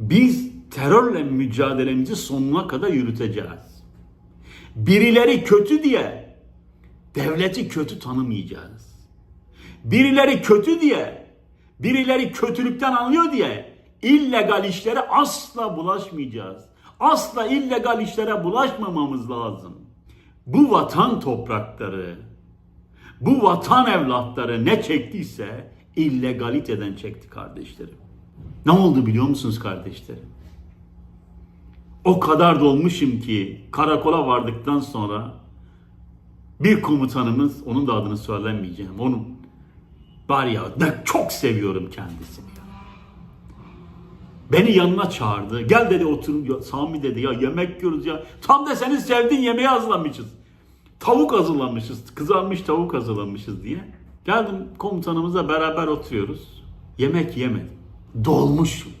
Biz terörle mücadelemizi sonuna kadar yürüteceğiz. Birileri kötü diye devleti kötü tanımayacağız. Birileri kötü diye, birileri kötülükten anlıyor diye illegal işlere asla bulaşmayacağız. Asla illegal işlere bulaşmamamız lazım. Bu vatan toprakları, bu vatan evlatları ne çektiyse illegaliteden çekti kardeşlerim. Ne oldu biliyor musunuz kardeşlerim? O kadar dolmuşum ki karakola vardıktan sonra bir komutanımız, onun da adını söylemeyeceğim, onun var ya ne çok seviyorum kendisini. Beni yanına çağırdı. Gel dedi otur Sami dedi ya yemek yiyoruz ya. Tam da senin sevdiğin yemeği hazırlamışız. Tavuk hazırlamışız. Kızarmış tavuk hazırlamışız diye. Geldim komutanımızla beraber oturuyoruz. Yemek yemedim. Dolmuşum.